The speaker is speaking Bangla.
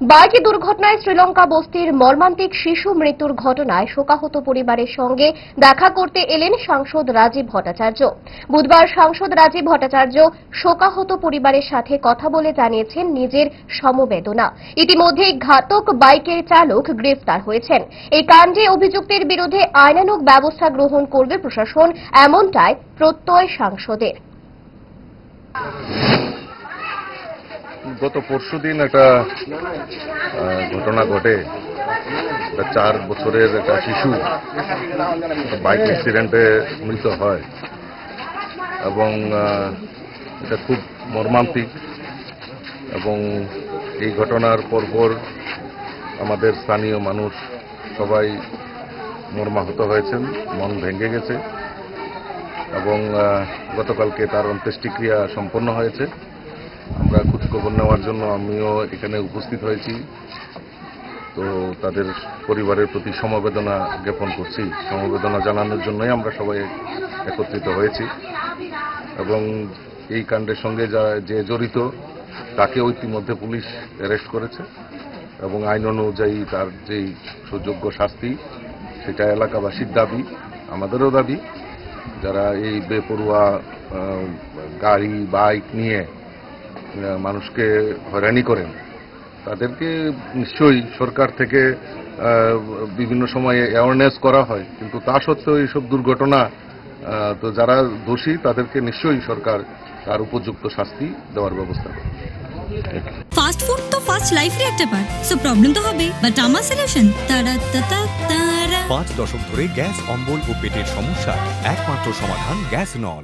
বাইকে দুর্ঘটনায় শ্রীলঙ্কা বস্তির মর্মান্তিক শিশু মৃত্যুর ঘটনায় শোকাহত পরিবারের সঙ্গে দেখা করতে এলেন সাংসদ রাজীব ভট্টাচার্য। বুধবার সাংসদ রাজীব ভট্টাচার্য শোকাহত পরিবারের সাথে কথা বলে জানিয়েছেন নিজের সমবেদনা। ইতিমধ্যে ঘাতক বাইকের চালক গ্রেফতার হয়েছেন। এই কাণ্ডে অভিযুক্তের বিরুদ্ধে আইনানুক ব্যবস্থা গ্রহণ করবে প্রশাসন, এমনটাই প্রত্যয় সাংসদের। গত পরশু দিন একটা ঘটনা ঘটে। একটা চার বছরের একটা শিশু বাইক অ্যাক্সিডেন্টে মৃত হয় এবং এটা খুব মর্মান্তিক এবং এই ঘটনার পরপর আমাদের স্থানীয় মানুষ সবাই মর্মাহত হয়েছেন, মন ভেঙে গেছে এবং গতকালকে তার অন্ত্যেষ্টিক্রিয়া সম্পন্ন হয়েছে। আমরা খোঁজখবর নেওয়ার জন্য আমিও এখানে উপস্থিত হয়েছি। তো তাদের পরিবারের প্রতি সমবেদনা জ্ঞাপন করছি। সমবেদনা জানানোর জন্যই আমরা সবাই একত্রিত হয়েছি। এবং এই কাণ্ডের সঙ্গে যা, যে জড়িত তাকেও ইতিমধ্যে পুলিশ অ্যারেস্ট করেছে এবং আইন অনুযায়ী তার যেই সুযোগ্য শাস্তি, সেটা এলাকাবাসীর দাবি, আমাদেরও দাবি। যারা এই বেপরোয়া গাড়ি, বাইক নিয়ে মানুষকে হয়রানি করেন। তাদেরকে নিশ্চয়ই সরকার থেকে বিভিন্ন সময়ে অ্যাওয়ারনেস করা হয়। কিন্তু তা সত্ত্বেও এইসব দুর্ঘটনা তো যারা দোষী তাদেরকে নিশ্চয়ই সরকার তার উপযুক্ত শাস্তি দেওয়ার ব্যবস্থা করে ফাস্ট ফুড তো ফাস্ট লাইফের একটা পার্ট সো প্রবলেম তো হবে। বাট আমার সলিউশন তারা তারা তারা। পাঁচ দশক ধরে গ্যাস অম্বল ও পেটের সমস্যা। একমাত্র সমাধান গ্যাস নল।